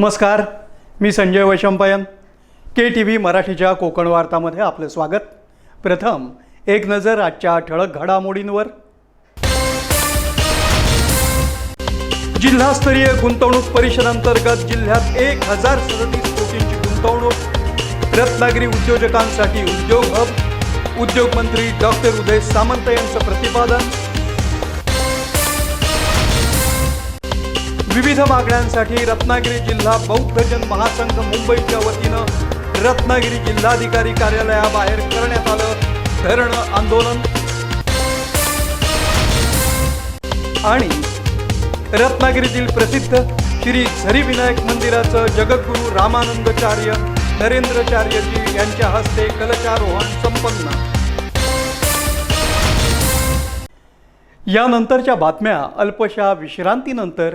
नमस्कार मी Sanjay Vaishampayan. K T V मराठीच्या कोकण वार्तामध्ये आपलं स्वागत. प्रथम एक नजर आजच्या ठळक घडामोडींवर. जिल्हास्तरीय गुंतवणूक परिषदांतर्गत जिल्ह्यात एक हजार सदतीस कोटींची गुंतवणूक. रत्नागिरी उद्योजकांसाठी उद्योग हब. उद्योगमंत्री डॉक्टर उदय सामंत यांचं प्रतिपादन. विविध मागण्यांसाठी रत्नागिरी जिल्हा बौद्धजन महासंघ मुंबईच्या वतीनं रत्नागिरी जिल्हाधिकारी कार्यालयाबाहेर करण्यात आलं धरणं आंदोलन. आणि रत्नागिरीतील प्रसिद्ध श्री झरी विनायक मंदिराचं जगद्गुरू रामानंदचार्य नरेंद्रचार्यजी यांच्या हस्ते कलशारोहण संपन्न. यानंतरच्या बातम्या अल्पशा विश्रांतीनंतर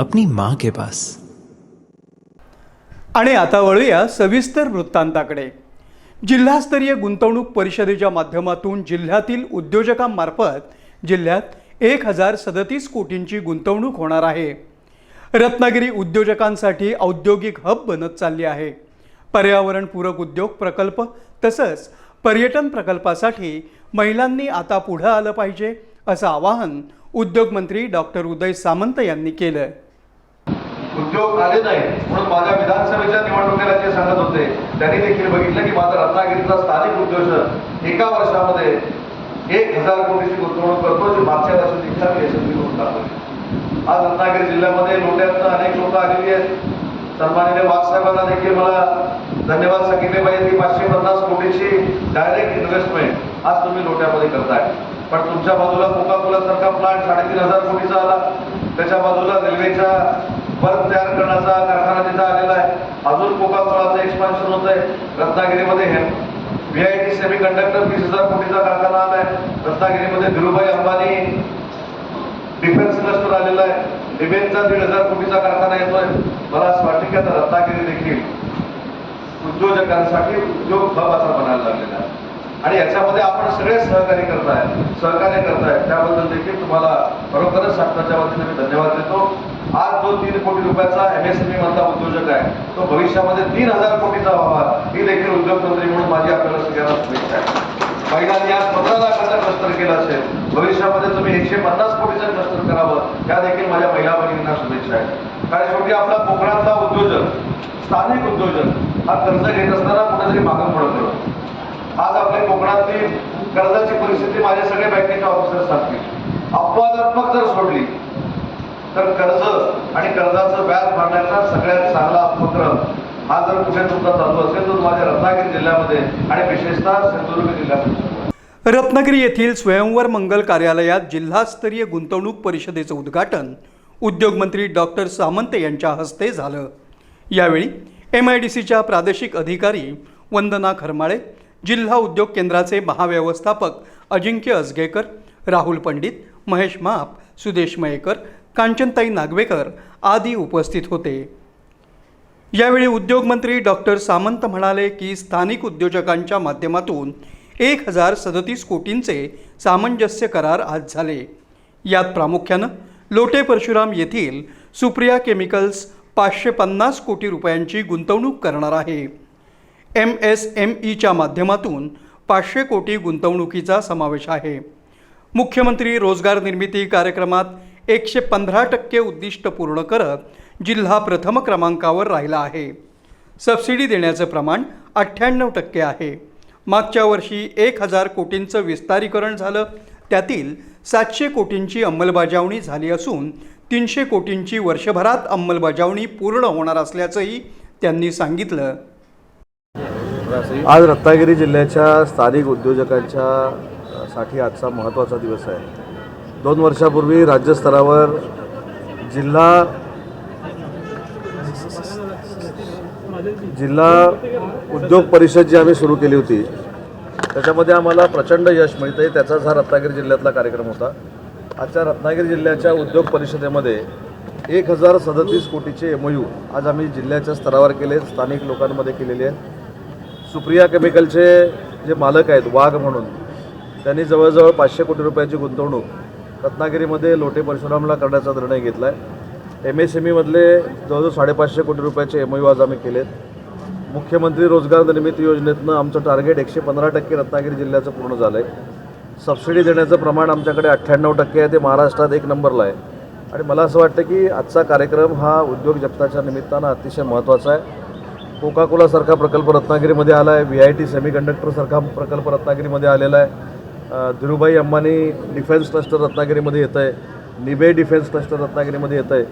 अपनी माँ के पास। आणि आता वळूया सविस्तर वृत्तांताकडे. जिल्हास्तरीय गुंतवणूक परिषदेच्या माध्यमातून जिल्ह्यातील उद्योजकांमार्फत जिल्ह्यात एक हजार सदतीस कोटींची गुंतवणूक होणार आहे. रत्नागिरी उद्योजकांसाठी औद्योगिक हब बनत चालली आहे. पर्यावरणपूरक उद्योग प्रकल्प तसंच पर्यटन प्रकल्पासाठी महिलांनी आता पुढं आलं पाहिजे असं आवाहन उद्योगमंत्री डॉक्टर उदय सामंत यांनी केलं उद्योग आले नाही म्हणून माझ्या विधानसभेच्या निवडणुकीला ते सांगत होते. त्यांनी देखील बघितलं की माझा रत्नागिरीचा स्थानिक उद्योजक एका वर्षामध्ये एक हजार कोटीची गुंतवणूक करतो जी मागच्या वर्षी इच्छा यशस्वी करून दाखवली आज रत्नागिरी जिल्ह्यामध्ये लोट्यातनं अनेक लोक आलेली आहेत. सन्माननीय बाबासाहेबांना देखील मला धन्यवाद सांगितले पाहिजे. की पाचशे पन्नास कोटीची डायरेक्ट इन्व्हेस्टमेंट आज तुम्ही लोट्यामध्ये करताय. पण तुमच्या बाजूला कोका कोला सारखा प्लांट साडेतीन हजार कोटीचा आला. त्याच्या बाजूला रेल्वेच्या बर्फ तयार करण्याचा कारखाना तिथं आलेला आहे. अजून कोका कोलाचं एक्सपान्शन होत आहे रत्नागिरीमध्ये हे V I T semiconductor तीस हजार कोटीचा कारखाना आलाय. रत्नागिरीमध्ये धीरुभाई अंबानी डिफेन्स क्लस्टर आलेला आहे. डिफेन्सचा दीड हजार कोटीचा कारखाना येतोय. मला असं वाटते की आता रत्नागिरी देखील उद्योजकांसाठी उद्योग हब असा बनायला लागलेला आहे. आणि याच्यामध्ये आपण सगळे सहकार्य करताय सहकार्य करताय. त्याबद्दल देखील तुम्हाला खरोखरच शासनाच्या वतीने मी धन्यवाद देतो. जो तीन कोटी रुपयाचा एमएसएमई मधला उद्योजक आहे तो भविष्यामध्ये तीन हजार कोटीचा व्हावा ही देखील उद्योगमंत्री म्हणून माझी आपल्याला सगळ्यांना शुभेच्छा आहे. महिलांनी आज पंधरा लाखाचा क्लस्टर केला असेल भविष्यामध्ये तुम्ही एकशे पन्नास कोटीचं क्लस्टर करावं या देखील माझ्या महिला बहिणींना शुभेच्छा आहे. कारण शेवटी आपला कोकणातला उद्योजक स्थानिक उद्योजक हा कर्ज घेत असताना कुठेतरी मागं पडतो आज आपल्या कोकणातली कर्जाची परिस्थिती माझे सगळे बँकेचे ऑफिसर सांगतील. अपवादात्मक जर सोडली तर कर्ज आणि कर्जाचं व्याज भरण्याचा सगळ्यात चांगला उपक्रम हा जर कुठे तुमचा चालू असेल तर माझ्या रत्नागिरी जिल्ह्यामध्ये आणि विशेषतः सिंधुदुर्ग जिल्ह्यामध्ये रत्नागिरी येथील स्वयंवर मंगल कार्यालयात जिल्हास्तरीय गुंतवणूक परिषदेचं उद्घाटन उद्योगमंत्री डॉक्टर सामंत यांच्या हस्ते झालं. यावेळी एम आय डी सीच्या प्रादेशिक अधिकारी वंदना खरमाळे जिल्हा उद्योग केंद्राचे महाव्यवस्थापक अजिंक्य अजगेकर राहुल पंडित महेश माप सुदेश मयेकर कांचनताई नागवेकर आदी उपस्थित होते. यावेळी उद्योगमंत्री डॉक्टर सामंत म्हणाले की स्थानिक उद्योजकांच्या माध्यमातून एक हजार सदतीस कोटींचे सामंजस्य करार आज झाले. यात प्रामुख्यानं लोटे परशुराम येथील सुप्रिया केमिकल्स पाचशे पन्नास कोटी रुपयांची गुंतवणूक करणार आहे. एम एस एम ईच्या माध्यमातून पाचशे कोटी गुंतवणुकीचा समावेश आहे. मुख्यमंत्री रोजगार निर्मिती कार्यक्रमात एकशे पंधरा टक्के उद्दिष्ट पूर्ण करत जिल्हा प्रथम क्रमांकावर राहिला आहे. सबसिडी देण्याचं प्रमाण अठ्ठ्याण्णव टक्के आहे. मागच्या वर्षी एक हजार कोटींचं विस्तारीकरण झालं. त्यातील सातशे कोटींची अंमलबजावणी झाली असून तीनशे कोटींची वर्षभरात अंमलबजावणी पूर्ण होणार असल्याचंही त्यांनी सांगितलं. आज रत्नागिरी जिल्ह्याच्या स्थानिक उद्योजकांच्या साठी आजचा महत्त्वाचा दिवस आहे. दोन वर्षापूर्वी राज्यस्तरावर जिल्हा जिल्हा उद्योग परिषद जी आम्ही सुरू केली होती त्याच्यामध्ये आम्हाला प्रचंड यश मिळतं आहे त्याचाच हा रत्नागिरी जिल्ह्यातला कार्यक्रम होता. आजच्या रत्नागिरी जिल्ह्याच्या उद्योग परिषदेमध्ये एक हजार सदतीस कोटीचे एम यू आज आम्ही जिल्ह्याच्या स्तरावर केले स्थानिक लोकांमध्ये केलेले आहेत. सुप्रिया केमिकलचे जे मालक आहेत वाघ म्हणून त्यांनी जवळजवळ पाचशे कोटी रुपयाची गुंतवणूक रत्नागिरीमध्ये लोटे परशुरामला करण्याचा निर्णय घेतला आहे एम एस एम ईमधले जवळजवळ साडेपाचशे कोटी रुपयाचे एम यू आज आम्ही केलेत. मुख्यमंत्री रोजगार निर्मिती योजनेतनं आमचं टार्गेट एकशे पंधरा टक्के रत्नागिरी जिल्ह्याचं पूर्ण झालं आहे सबसिडी देण्याचं प्रमाण आमच्याकडे अठ्ठ्याण्णव टक्के आहे ते महाराष्ट्रात एक नंबरला आहे. आणि मला असं वाटतं की आजचा कार्यक्रम हा उद्योग जगताच्या निमित्तानं अतिशय महत्त्वाचा आहे. कोका कोलासारखा प्रकल्प रत्नागिरीमध्ये आला आहे व्ही आय टी सेमीकंडक्टरसारखा प्रकल्प रत्नागिरीमध्ये आलेला आहे. धीरूभाई अंबानी डिफेन्स क्लस्टर रत्नागिरीमध्ये येतं आहे. निबे डिफेन्स क्लस्टर रत्नागिरीमध्ये येतं आहे.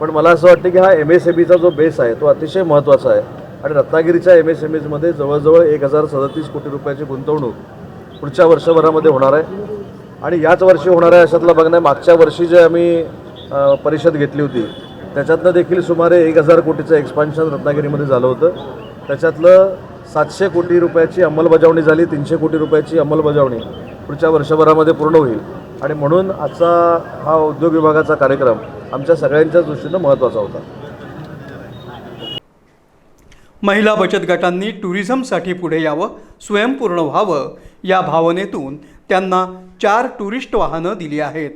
पण मला असं वाटतं की हा एम एस एम ईचा जो बेस आहे तो अतिशय महत्त्वाचा आहे. आणि रत्नागिरीच्या एम एस एम ईजमध्ये जवळजवळ एक हजार सदतीस कोटी रुपयाची गुंतवणूक पुढच्या वर्षभरामध्ये होणार आहे. आणि याच वर्षी होणार आहे अशातला बघणं मागच्या वर्षी जे आम्ही परिषद घेतली होती त्याच्यातनं देखील सुमारे एक हजार कोटीचं एक्सपान्शन रत्नागिरीमध्ये झालं होतं. त्याच्यातलं सातशे कोटी रुपयाची अंमलबजावणी झाली तीनशे कोटी रुपयाची अंमलबजावणी. पुढच्या वर्षभरामध्ये पूर्ण होईल. आणि म्हणून आजचा हा उद्योग विभागाचा कार्यक्रम आमच्या सगळ्यांच्या दृष्टीनं महत्त्वाचा होता. महिला बचत गटांनी टुरिझमसाठी पुढे यावं स्वयंपूर्ण व्हावं या भावनेतून त्यांना चार टुरिस्ट वाहनं दिली आहेत.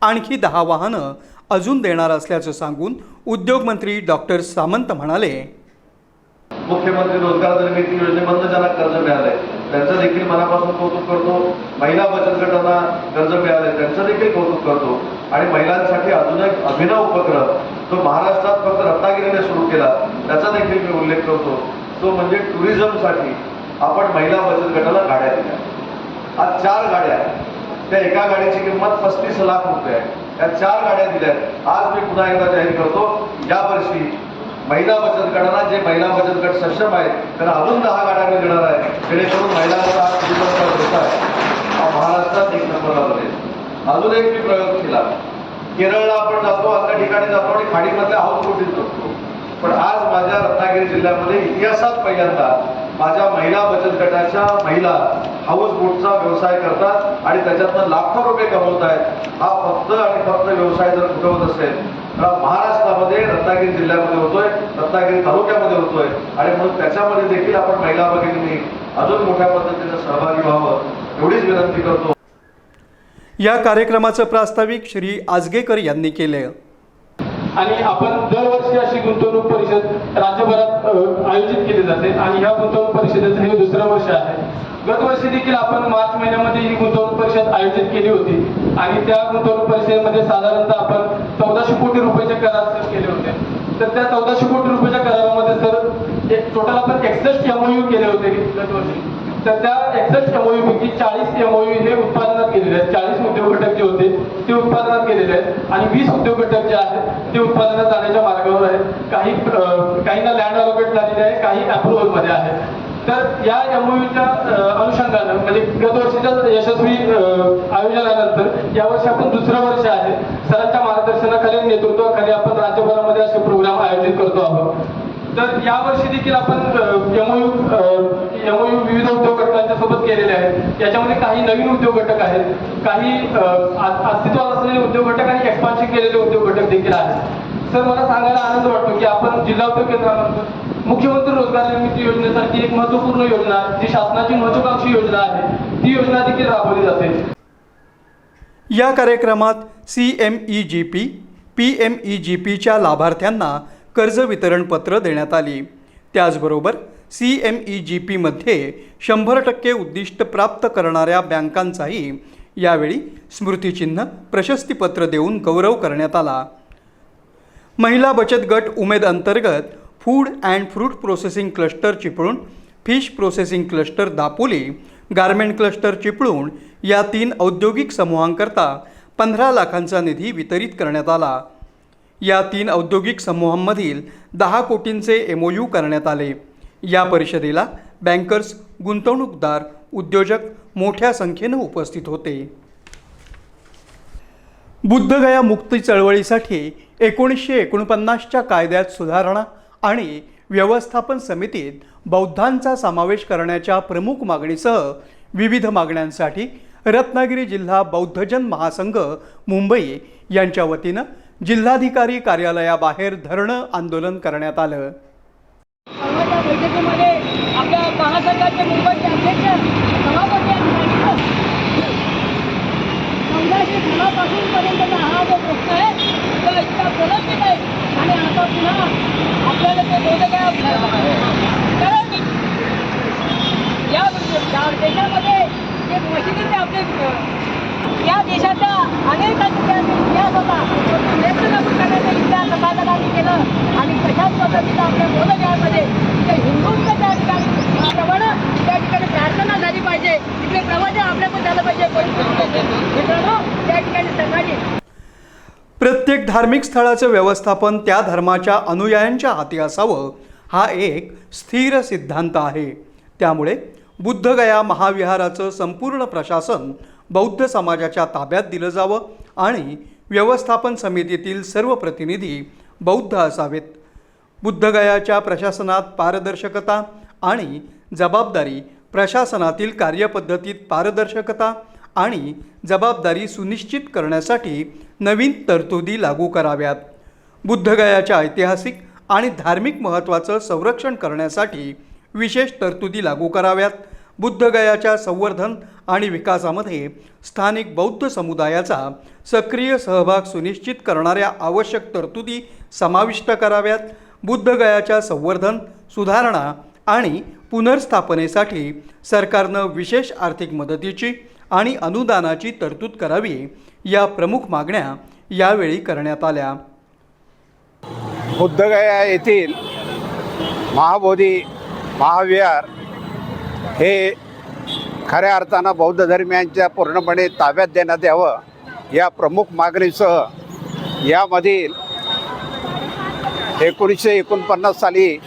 आणखी दहा वाहनं अजून देणार असल्याचं सांगून उद्योगमंत्री डॉक्टर सामंत म्हणाले. मुख्यमंत्री रोजगार निर्मिती योजनेमधनं ज्यांना कर्ज मिळालंय. त्यांचं देखील मनापासून कौतुक करतो. महिला बचत गटांना कर्ज मिळालंय त्यांचं देखील कौतुक करतो. आणि महिलांसाठी अजून एक अभिनव उपक्रम जो महाराष्ट्रात फक्त रत्नागिरीने सुरू केला त्याचा देखील मी उल्लेख करतो. तो म्हणजे टुरिझमसाठी आपण महिला बचत गटाला गाड्या दिल्या. आज चार गाड्या त्या एका गाडीची किंमत पस्तीस लाख रुपये आहे. त्या चार गाड्या दिल्या आहेत. आज मी पुन्हा एकदा जाहीर करतो यावर्षी महिला बचत गटांना जे महिला बचत गट सक्षम आहेत त्यांना अजून दहा गाड्या मी देणार आहे. जेणेकरून महिलांचा हा महाराष्ट्रात एक नंबरला अजून एक मी प्रयोग केला. केरळला आपण जातो अन्य ठिकाणी जातो आणि खाडीमधल्या हाऊस बोटीत जातो पण आज माझ्या रत्नागिरी जिल्ह्यामध्ये इतिहासात पहिल्यांदा माझ्या महिला बचत गटाच्या महिला हाऊस बोटचा व्यवसाय करतात आणि त्याच्यातनं लाखो रुपये कमवत आहेत. हा फक्त आणि फक्त व्यवसाय जर कुठं असेल तर महाराष्ट्रामध्ये रत्नागिरी जिल्ह्यामध्ये होतोय रत्नागिरी तालुक्यामध्ये होतोय. आणि म्हणून त्याच्यामध्ये देखील आपण महिला भगिनींनी अजून मोठ्या पद्धतीनं सहभागी व्हावं एवढीच विनंती करतो. या कार्यक्रमाचं प्रास्ताविक श्री आजगेकर यांनी केले आणि आपण दरवर्षी अशी गुंतवणूक परिषद राज्यभरात आयोजित केली जाते. आणि ह्या गुंतवणूक परिषदेचं हे दुसरं वर्ष आहे. गतवर्षी देखील आपण मार्च महिन्यामध्ये ही गुंतवणूक परिषद आयोजित केली होती. आणि त्या गुंतवणूक परिषदेमध्ये साधारणतः आपण चौदाशे कोटी रुपयाचे करार सर केले होते. तर त्या चौदाशे कोटी रुपयाच्या करारामध्ये सर एक टोटल आपण एकसष्ट एमओयू केले होते गतवर्षी. तर त्या एकसष्ट एमओयू पैकी चाळीस एमओयू हे उत्पादनात केलेले आहेत चाळीस उद्योग घटक जे होते ते उत्पादनात केलेले आहेत आणि वीस उद्योग घटक जे आहेत ते उत्पादनात जाण्याच्या मार्गावर आहेत. काही काहींना लँड अलॉकेट झालेले आहे काही अप्रुव्हलमध्ये आहे तर या एमओयूच्या अनुषंगानं म्हणजे गत वर्षीच्या यशस्वी आयोजनानंतर यावर्षी आपण दुसरं वर्ष आहे. सरांच्या मार्गदर्शनाखाली नेतृत्वाखाली आपण राज्यभरामध्ये असे प्रोग्राम आयोजित करतो आहोत. तर यावर्षी देखील आपण एमओयू एमओयू विविध उद्योग घटकांच्या सोबत केलेले आहेत. याच्यामध्ये काही नवीन उद्योग घटक आहेत. काही अस्तित्वात असलेले उद्योग घटक आणि एक्सपान्शन केलेले उद्योग घटक देखील आहेत. सर मला सांगायला आनंद वाटतो की आपण जिल्हा उद्योग केंद्रामधून मुख्यमंत्री रोजगार निर्मिती योजनेसारखी एक महत्त्वपूर्ण योजना जी शासनाची महत्वाकांक्षी योजना आहे. ती योजना देखील राबवली जाते. या कार्यक्रमात C M E G P P M E G पीच्या लाभार्थ्यांना कर्ज वितरण पत्र देण्यात आली. त्याचबरोबर सी एम ई जी पीमध्ये शंभर टक्के उद्दिष्ट प्राप्त करणाऱ्या बँकांचाही यावेळी स्मृतिचिन्ह प्रशस्तीपत्र देऊन गौरव करण्यात आला. महिला बचत गट उमेद अंतर्गत food and fruit processing cluster Chiplun fish processing cluster Dapoli garment cluster Chiplun या तीन औद्योगिक समूहांकरता पंधरा लाखांचा निधी वितरित करण्यात आला. या तीन औद्योगिक समूहांमधील दहा कोटींचे एमओयू करण्यात आले. या परिषदेला बँकर्स गुंतवणूकदार उद्योजक मोठ्या संख्येनं उपस्थित होते. बुद्धगया मुक्ती चळवळीसाठी एकोणीसशे एकोणपन्नासच्या कायद्यात सुधारणा आणि व्यवस्थापन समितीत बौद्धांचा समावेश करण्याच्या प्रमुख मागणीसह विविध मागण्यांसाठी रत्नागिरी जिल्हा बौद्धजन महासंघ मुंबई यांच्या वतीनं जिल्हाधिकारी कार्यालयाबाहेर धरणं आंदोलन करण्यात आलं. बैठकीमध्ये आपल्या महासंघाचे मुंबईचे अध्यक्ष हा जो प्रश्न आहे तो इतका आणि आता पुन्हा आपल्याला ते कारण या या देशामध्ये जे मशिदीचे आपले या देशाच्या अनेक ठिकाणी इतिहास होता. तो व्यक्त करण्याचा इतिहास समाजाने केलं आणि तशाच पद्धतीनं आपल्या बोधगयामध्ये तिथे हिंदूंचं त्या ठिकाणी प्रमाणे त्या ठिकाणी प्रार्थना झाली पाहिजे. तिथे प्रवचन आपल्या पण झालं पाहिजे. मित्रांनो त्या ठिकाणी सकाळी प्रत्येक धार्मिक स्थळाचं व्यवस्थापन त्या धर्माच्या अनुयायांच्या हाती असावं हा एक स्थिर सिद्धांत आहे. त्यामुळे बुद्धगया महाविहाराचं संपूर्ण प्रशासन बौद्ध समाजाच्या ताब्यात दिलं जावं आणि व्यवस्थापन समितीतील सर्व प्रतिनिधी बौद्ध असावेत. बुद्धगयाच्या प्रशासनात पारदर्शकता आणि जबाबदारी प्रशासनातील कार्यपद्धतीत पारदर्शकता आणि जबाबदारी सुनिश्चित करण्यासाठी नवीन तरतुदी लागू कराव्यात. बुद्धगयाच्या ऐतिहासिक आणि धार्मिक महत्त्वाचं संरक्षण करण्यासाठी विशेष तरतुदी लागू कराव्यात. बुद्धगयाच्या संवर्धन आणि विकासामध्ये स्थानिक बौद्ध समुदायाचा सक्रिय सहभाग सुनिश्चित करणाऱ्या आवश्यक तरतुदी समाविष्ट कराव्यात. बुद्धगयाच्या संवर्धन सुधारणा आणि पुनर्स्थापनेसाठी सरकारनं विशेष आर्थिक मदतीची आणि अनुदानाची तरतूद करावी या प्रमुख मागण्या यावेळी करण्यात आल्या. बुद्धगया येथील महाबोधी महाविहार हे खऱ्या अर्थानं बौद्ध धर्मियांच्या पूर्णपणे ताब्यात देण्यात यावं या प्रमुख मागणीसह यामधील एकोणीसशे एकोणपन्नास साली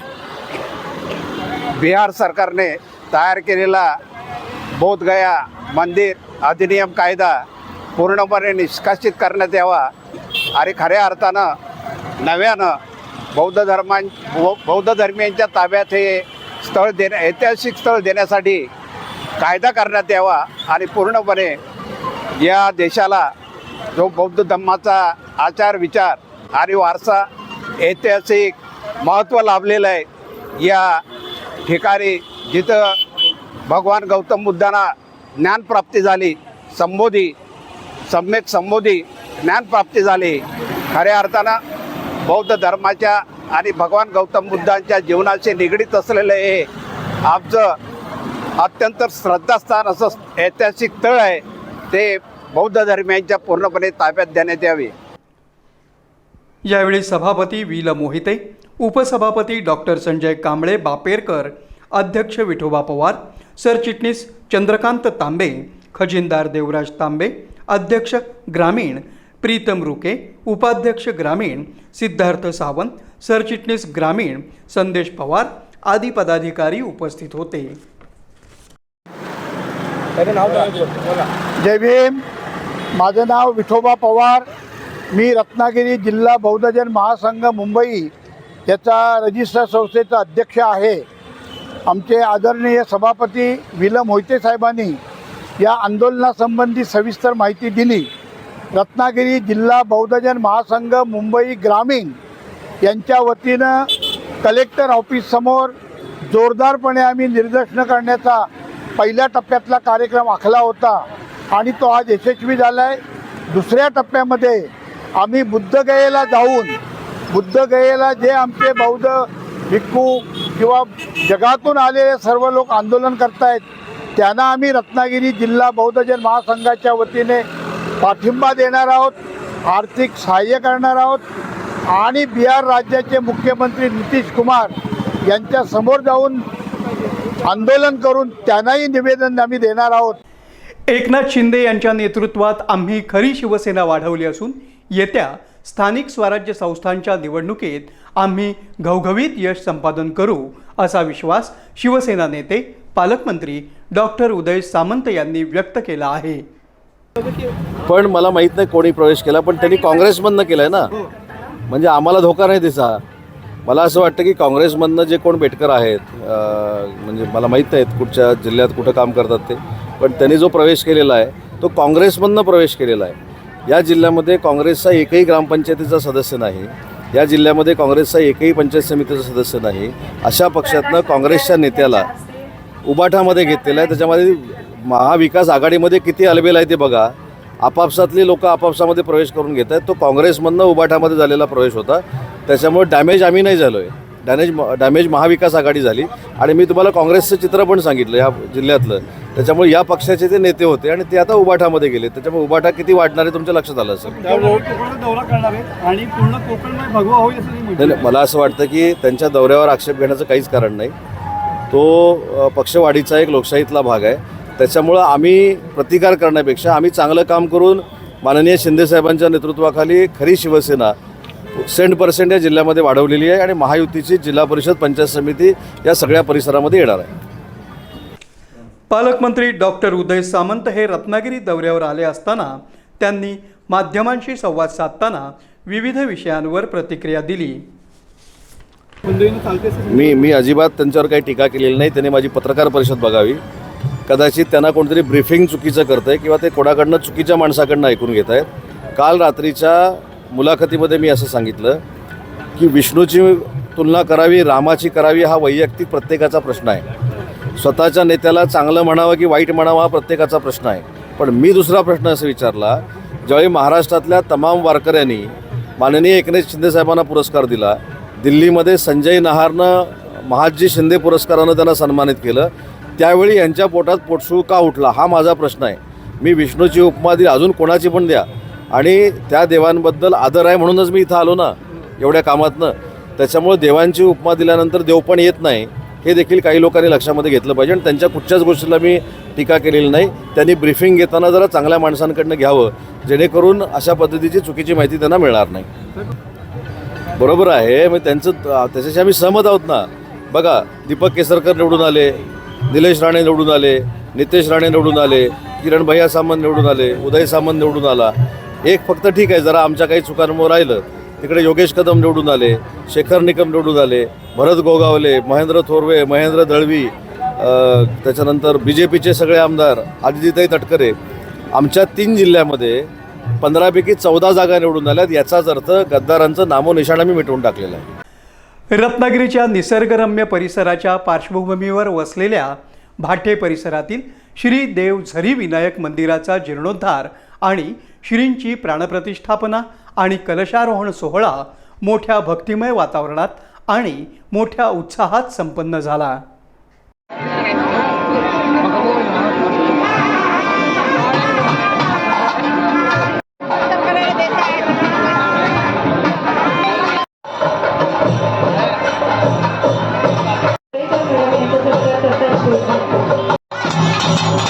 बिहार सरकारने तयार केलेला बोधगया मंदिर अधिनियम कायदा पूर्णपणे निष्कासित करण्यात यावा आणि खऱ्या अर्थानं नव्यानं बौद्ध धर्मां बौद्ध धर्मियांच्या ताब्यात हे स्थळ देण्या ऐतिहासिक स्थळ देण्यासाठी कायदा करण्यात यावा आणि पूर्णपणे या देशाला जो बौद्ध धर्माचा आचार विचार आणि वारसा ऐतिहासिक महत्त्व लाभलेलं आहे या ठिकाणी जिथं भगवान गौतम बुद्धांना ज्ञानप्राप्ती झाली संबोधी सम्यक संबोधी ज्ञानप्राप्ती झाली खऱ्या अर्थानं बौद्ध धर्माच्या आणि भगवान गौतम बुद्धांच्या जीवनाशी निगडीत असलेलं हे आमचं अत्यंत श्रद्धास्थान असं ऐतिहासिक तळ आहे. ते बौद्ध धर्मियांच्या पूर्णपणे ताब्यात देण्यात यावे. यावेळी सभापती विल मोहिते उपसभापती डॉक्टर संजय कांबळे बापेरकर अध्यक्ष विठोबा पवार सरचिटणीस चंद्रकांत तांबे खजिनदार देवराज तांबे अध्यक्ष ग्रामीण प्रीतम रुके उपाध्यक्ष ग्रामीण सिद्धार्थ सावंत सरचिटणीस ग्रामीण संदेश पवार आदी पदाधिकारी उपस्थित होते. जय भीम. माझं नाव विठोबा पवार. मी रत्नागिरी जिल्हा बौद्धजन महासंघ मुंबई याचा रजिस्टर संस्थेचा अध्यक्ष आहे. आमचे आदरणीय सभापती विल मोहिते साहेबांनी या आंदोलनासंबंधी सविस्तर माहिती दिली. रत्नागिरी जिल्हा बौद्धजन महासंघ मुंबई ग्रामीण यांच्या वतीनं कलेक्टर ऑफिससमोर जोरदारपणे आम्ही निदर्शनं करण्याचा पहिल्या टप्प्यातला कार्यक्रम आखला होता आणि तो आज यशस्वी झाला आहे दुसऱ्या टप्प्यामध्ये आम्ही बुद्धगयेला जाऊन बुद्धगयेला जे आमचे बौद्ध भिक्खू किंवा जगातून आलेले सर्व लोक आंदोलन करतायत त्यांना आम्ही रत्नागिरी जिल्हा बौद्धजन महासंघाच्या वतीने पाठिंबा देणार आहोत आर्थिक सहाय्य करणार आहोत आणि बिहार राज्याचे मुख्यमंत्री नितीश कुमार यांच्या समोर जाऊन आंदोलन करून त्यांनाही निवेदन आम्ही देणार आहोत. एकनाथ शिंदे यांच्या नेतृत्वात आम्ही खरी शिवसेना वाढवली असून येत्या स्थानिक स्वराज्य संस्थांच्या निवडणुकीत आम्ही घवघवीत यश संपादन करू असा विश्वास शिवसेना नेते पालकमंत्री डॉक्टर उदय सामंत यांनी व्यक्त केला आहे. पण मला माहीत नाही कोणी प्रवेश केला पण त्यांनी काँग्रेसमधनं केलं आहे ना. म्हणजे आम्हाला धोका नाही दिसा. मला असं वाटतं की काँग्रेसमधनं जे कोण बेटकर आहेत म्हणजे मला माहीत नाहीत कुठच्या जिल्ह्यात कुठं काम करतात ते पण त्यांनी जो प्रवेश केलेला आहे तो काँग्रेसमधनं प्रवेश केलेला आहे. या जिल्ह्यामध्ये काँग्रेसचा एकही ग्रामपंचायतीचा सदस्य नाही. या जिल्ह्यामध्ये काँग्रेसचा एकही पंचायत समितीचा सदस्य नाही. अशा पक्षातनं काँग्रेसच्या नेत्याला उबाठामध्ये घेतलेला आहे. त्याच्यामध्ये महाविकास आघाडीमध्ये किती अलबेल आहे ते बघा. आपापसातली लोक आपापसामध्ये प्रवेश करून घेत आहेत. तो काँग्रेसमधनं उबाठामध्ये झालेला प्रवेश होता. त्याच्यामुळे डॅमेज आम्ही नाही झालो आहे डॅमेज डॅमेज महाविकास आघाडी झाली. आणि मी तुम्हाला काँग्रेसचं चित्र पण सांगितलं या जिल्ह्यातलं. त्याच्यामुळे या पक्षाचे ते नेते होते आणि ते आता उबाठामध्ये गेले. त्याच्यामुळे उबाठा किती वाढणार आहे तुमच्या लक्षात आलं असेल? आणि नाही मला असं वाटतं की त्यांच्या दौऱ्यावर आक्षेप घेण्याचं काहीच कारण नाही. तो पक्षवाढीचा एक लोकशाहीतला भाग आहे. त्याच्यामुळं आम्ही प्रतिकार करण्यापेक्षा आम्ही चांगलं काम करून माननीय शिंदेसाहेबांच्या नेतृत्वाखाली खरी शिवसेना सेंट पर्सेंट या जिल्ह्यामध्ये वाढवलेली आहे आणि महायुतीची जिल्हा परिषद पंचायत समिती या सगळ्या परिसरामध्ये येणार आहे. पालकमंत्री डॉक्टर उदय सामंत हे रत्नागिरी दौऱ्यावर आले असताना त्यांनी माध्यमांशी संवाद साधताना विविध विषयांवर प्रतिक्रिया दिली. मी मी अजिबात त्यांच्यावर काही टीका केलेली नाही. त्यांनी माझी पत्रकार परिषद बघावी. कदाचित त्यांना कोणतरी ब्रीफिंग चुकीचं करतं आहे किंवा ते कोणाकडनं चुकीच्या माणसाकडनं ऐकून घेत आहेत. काल रात्रीच्या मुलाखतीमध्ये मी असं सांगितलं की विष्णूची तुलना करावी रामाची करावी हा वैयक्तिक प्रत्येकाचा प्रश्न आहे. स्वतःच्या नेत्याला चांगलं म्हणावं की वाईट म्हणावं हा प्रत्येकाचा प्रश्न आहे. पण मी दुसरा प्रश्न असं विचारला ज्यावेळी महाराष्ट्रातल्या तमाम वारकऱ्यांनी माननीय एकनाथ शिंदेसाहेबांना पुरस्कार दिला दिल्लीमध्ये संजय नहारनं महाजी शिंदे पुरस्कारानं त्यांना सन्मानित केलं त्यावेळी यांच्या पोटात पोटसूळ का उठला हा माझा प्रश्न आहे. मी विष्णूची उपमा दिली अजून कोणाची पण द्या. आणि त्या देवांबद्दल आदर आहे म्हणूनच मी इथं आलो ना एवढ्या कामातनं. त्याच्यामुळे देवांची उपमा दिल्यानंतर देव पण येत नाही. हे देखील काही लोकांनी लक्षामध्ये घेतलं पाहिजे आणि त्यांच्या कुठच्याच गोष्टीला मी टीका केलेली नाही. त्यांनी ब्रीफिंग घेताना जरा चांगल्या माणसांकडनं घ्यावं जेणेकरून अशा पद्धतीची चुकीची माहिती त्यांना मिळणार नाही. बरोबर आहे मग त्यांचं त्याच्याशी आम्ही सहमत आहोत ना. बघा दीपक केसरकर निवडून आले निलेश राणे निवडून आले नितेश राणे निवडून आले किरण भैया सामंत निवडून आले उदय सामंत निवडून आला. एक फक्त ठीक आहे जरा आमच्या काही चुकांमुळे राहिलं. तिकडे योगेश कदम निवडून आले शेखर निकम निवडून आले भरत गोगावले महेंद्र थोरवे महेंद्र दळवी त्याच्यानंतर बी जे पीचे सगळे आमदार आदित्यताई तटकरे आमच्या तीन जिल्ह्यामध्ये पंधरापैकी चौदा जागा निवडून आल्यात याचाच अर्थ गद्दारांचं नामोनिशाण आम्ही मिटवून टाकलेलं आहे. रत्नागिरीच्या निसर्गरम्य परिसराच्या पार्श्वभूमीवर वसलेल्या भाटे परिसरातील श्री देव झरी विनायक मंदिराचा जीर्णोद्धार आणि श्रींची प्राणप्रतिष्ठापना आणि कलशारोहण सोहळा मोठ्या भक्तिमय वातावरणात आणि मोठ्या उत्साहात संपन्न झाला.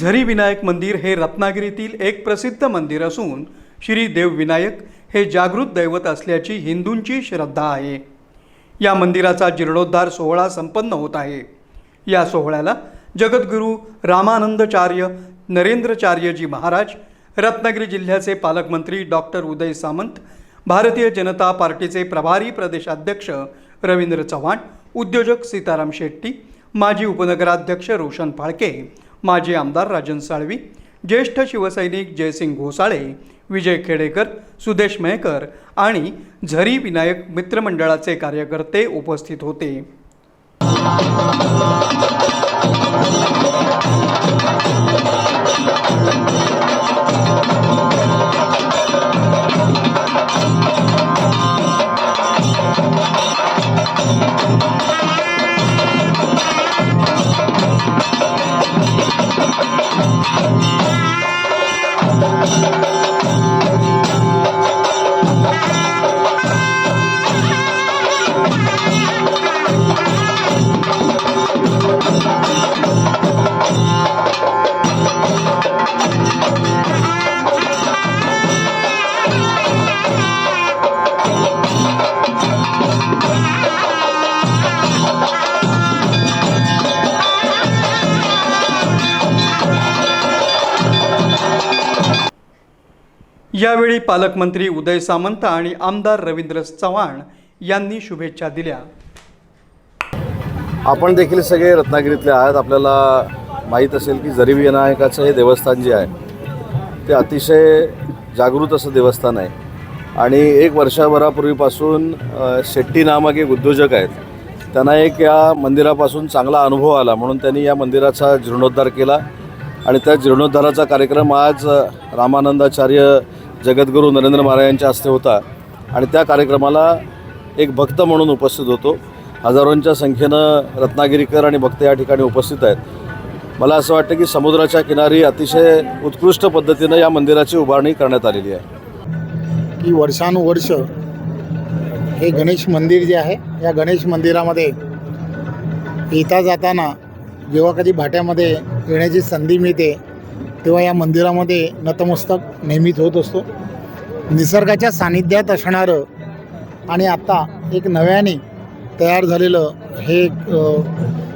श्री झरी विनायक मंदिर हे रत्नागिरीतील एक प्रसिद्ध मंदिर असून श्री देवविनायक हे जागृत दैवत असल्याची हिंदूंची श्रद्धा आहे. या मंदिराचा जीर्णोद्धार सोहळा संपन्न होत आहे. या सोहळ्याला जगद्गुरू रामानंदचार्य नरेंद्रचार्यजी महाराज रत्नागिरी जिल्ह्याचे पालकमंत्री डॉक्टर उदय सामंत भारतीय जनता पार्टीचे प्रभारी प्रदेशाध्यक्ष रवींद्र चव्हाण उद्योजक सीताराम शेट्टी माजी उपनगराध्यक्ष रोशन फाळके माजी आमदार राजन साळवी ज्येष्ठ शिवसैनिक जयसिंग घोसाळे विजय खेडेकर सुदेश मयकर आणि झरी विनायक मित्रमंडळाचे कार्यकर्ते उपस्थित होते. Thank यावेळी पालकमंत्री उदय सामंत आणि आमदार रवींद्र चव्हाण यांनी शुभेच्छा दिल्या. आपण देखील सगळे रत्नागिरीतले आहात. आपल्याला माहीत असेल की जरी विनायकाचं हे देवस्थान जे आहे ते अतिशय जागृत असं देवस्थान आहे. आणि एक वर्षभरापूर्वीपासून शेट्टी नामक एक उद्योजक आहेत. त्यांना एक या मंदिरापासून चांगला अनुभव आला. म्हणून त्यांनी या मंदिराचा जीर्णोद्धार केला. आणि त्या जीर्णोद्धाराचा कार्यक्रम आज रामानंदाचार्य जगद्गुरू नरेंद्र महाराजांच्या हस्ते होता. आणि त्या कार्यक्रमाला एक भक्त म्हणून उपस्थित होतो. हजारोंच्या संख्येनं रत्नागिरीकर आणि भक्त या ठिकाणी उपस्थित आहेत. मला असं वाटतं की समुद्राच्या किनारी अतिशय उत्कृष्ट पद्धतीनं या मंदिराची उभारणी करण्यात आलेली आहे. की वर्षानुवर्ष हे गणेश मंदिर जे आहे या गणेश मंदिरामध्ये येता जाताना जेव्हा कधी भाट्यामध्ये येण्याची संधी मिळते तेव्हा या मंदिरामध्ये नतमस्तक नेहमीच होत असतो. निसर्गाच्या सानिध्यात असणारं आणि आत्ता एक नव्याने तयार झालेलं हे एक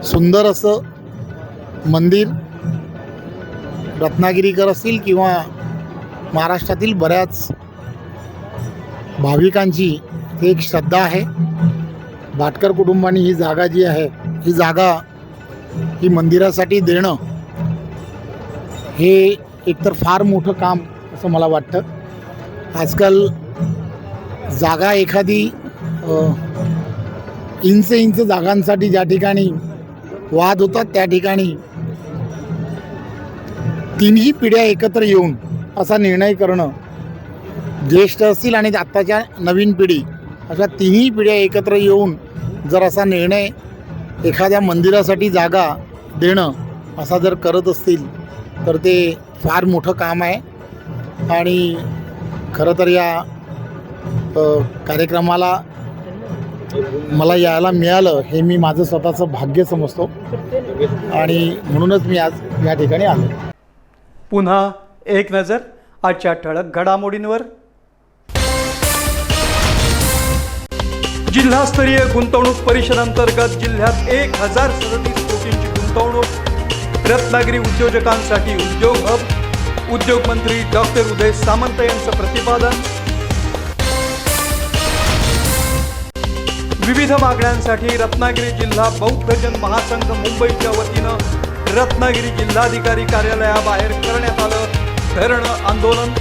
सुंदर असं मंदिर रत्नागिरीकर असतील किंवा महाराष्ट्रातील बऱ्याच भाविकांची एक श्रद्धा आहे. भाटकर कुटुंबाने ही जागा जी आहे ही जागा ही मंदिरासाठी देणं हे एकतर फार मोठं काम असं मला वाटतं. आजकाल जागा एखादी इंच इंच जागांसाठी ज्या ठिकाणी वाद होतात त्या ठिकाणी तिन्ही पिढ्या एकत्र येऊन असा निर्णय करणं ज्येष्ठ असतील आणि आत्ताच्या नवीन पिढी अशा तिन्ही पिढ्या एकत्र येऊन जर असा निर्णय एखाद्या मंदिरासाठी जागा देणं असा जर करत असतील तर ते फार मोठं काम आहे. आणि खरं तर या कार्यक्रमाला मला यायला मिळालं हे मी माझं स्वतःचं भाग्य समजतो. आणि म्हणूनच मी आज या ठिकाणी आलो. पुन्हा एक नजर आजच्या ठळक घडामोडींवर. जिल्हास्तरीय गुंतवणूक परिषद अंतर्गत जिल्ह्यात एक हजार सदतीस कोटींची गुंतवणूक रत्नागिरी उद्योजकांसाठी उद्योग हब. उद्योग मंत्री डॉक्टर उदय सामंत यांचं प्रतिपादन. विविध मागण्यांसाठी रत्नागिरी जिल्हा बौद्धजन महासंघ मुंबईच्या वतीनं रत्नागिरी जिल्हाधिकारी कार्यालयाबाहेर करण्यात आलं धरणं आंदोलन.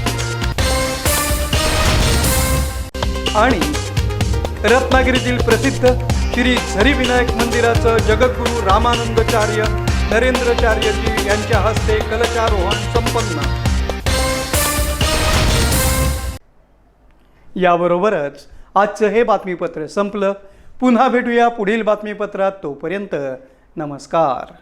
आणि रत्नागिरीतील प्रसिद्ध श्री झरी विनायक मंदिराचं जगद्गुरू रामानंदचार्य नरेंद्रचार्यजी यांच्या हस्ते कलचारोहण संपन्न. याबरोबरच आजचं हे बातमीपत्र संपलं. पुन्हा भेटूया पुढील बातमीपत्रात तोपर्यंत नमस्कार.